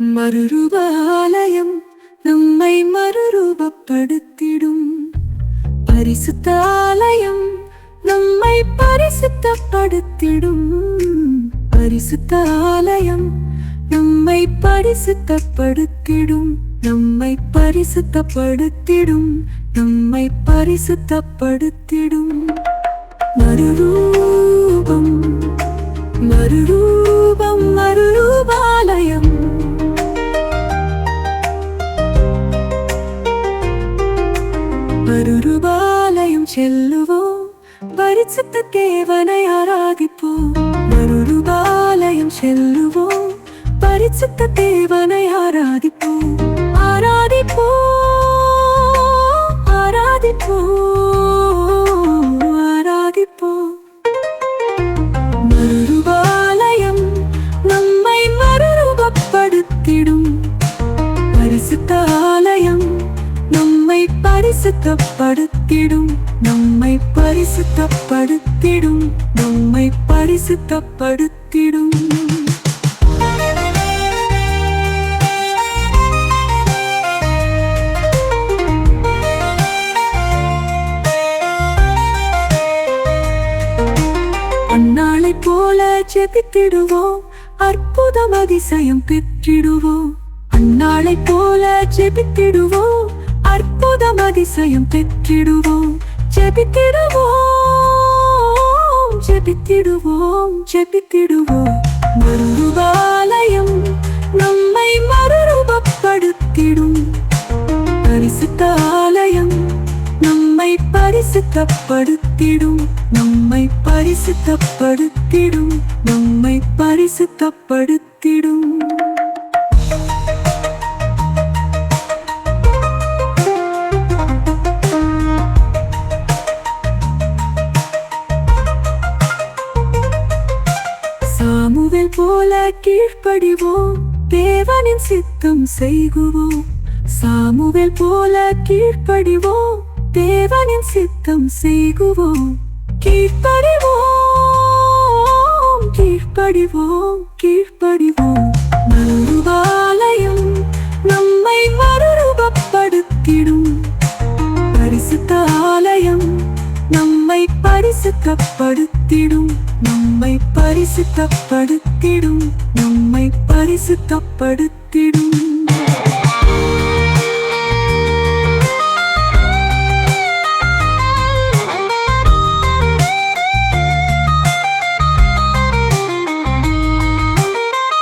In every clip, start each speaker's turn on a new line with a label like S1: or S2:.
S1: மறுரூப ஆலயம் நம்மை மறுரூபப்படுத்திடும் பரிசுத்த ஆலயம் நம்மை பரிசுத்தப்படுத்திடும். பரிசுத்த ஆலயம் நம்மை பரிசுத்தப்படுத்திடும். நம்மை பரிசுத்தப்படுத்திடும். நம்மை பரிசுத்தப்படுத்திடும். மறுரூபம் மறுரூபம். மறுரூபாலயம் செல்லுவோம் பரிசுத்த தேவனை ஆராதிப்போம் மறுரூபாலயம் செல்லுவோம் பரிசுத்த தேவனை ஆராதிப்போம் ஆராதிப்போம் பரிசுத்தப்படுத்திடும். நம்மை பரிசுத்தப்படுத்திடும். நம்மை பரிசுத்தப்படுத்திடும். அந்நாளை போல ஜெபித்திடுவோம். அற்புதம் அதிசயம் பெற்றிடுவோம். அந்நாளை போல ஜெபித்திடுவோம். அற்புதம் அதிசயம் பெற்றிடுவோம். ஜெபித்திடுவோம். ஜெபித்திடுவோம். ஜெபித்திடுவோம். மறுரூபாலயம் நம்மை மறுரூபப்படுத்திடும். பரிசுத்தாலயம் நம்மை பரிசுத்தப்படுத்திடும். நம்மை பரிசுத்தப்படுத்திடும். நம்மை பரிசுத்தப்படுத்திடும். சாமுவேல் போல கீழ்ப்படிவோம். தேவனின் சித்தம் செய்குவோம். சாமுவேல் போல கீழ்ப்படிவோம். தேவனின் சித்தம் செய்குவோம். கீழ்ப்படிவோம். கீழ்ப்படிவோம். கீழ்ப்படிவோம். மறுரூபாலயம் நம்மை மறுரூபப்படுத்திடும். பரிசுத்த ஆலயம் நம்மை பரிசுத்தப்படுத்திடும். நம்மை பரிசுத்தப்படுத்திடும். நம்மை பரிசுத்தப்படுத்திடும்.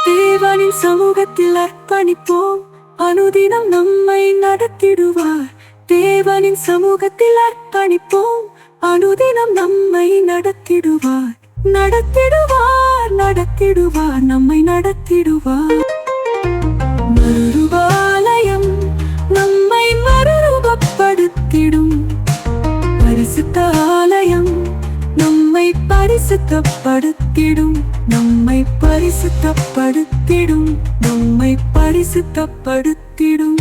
S1: தேவனின் சமூகத்தில் அர்ப்பணிப்போம். அனுதினம் நம்மை நடத்திடுவார். தேவனின் சமூகத்தில் அர்ப்பணிப்போம். அனுதினம் நம்மை நடத்திடுவார். நடத்திடுவார் நடத்திடுவார் நம்மை நடத்திடுவார். மறுரூபாலயம் நம்மை மறுரூபப்படுத்திடும். பரிசுத்த ஆலயம் நம்மை பரிசுத்தப்படுத்திடும். நம்மை பரிசுத்தப்படுத்திடும் நம்மை பரிசுத்தப்படுத்திடும்.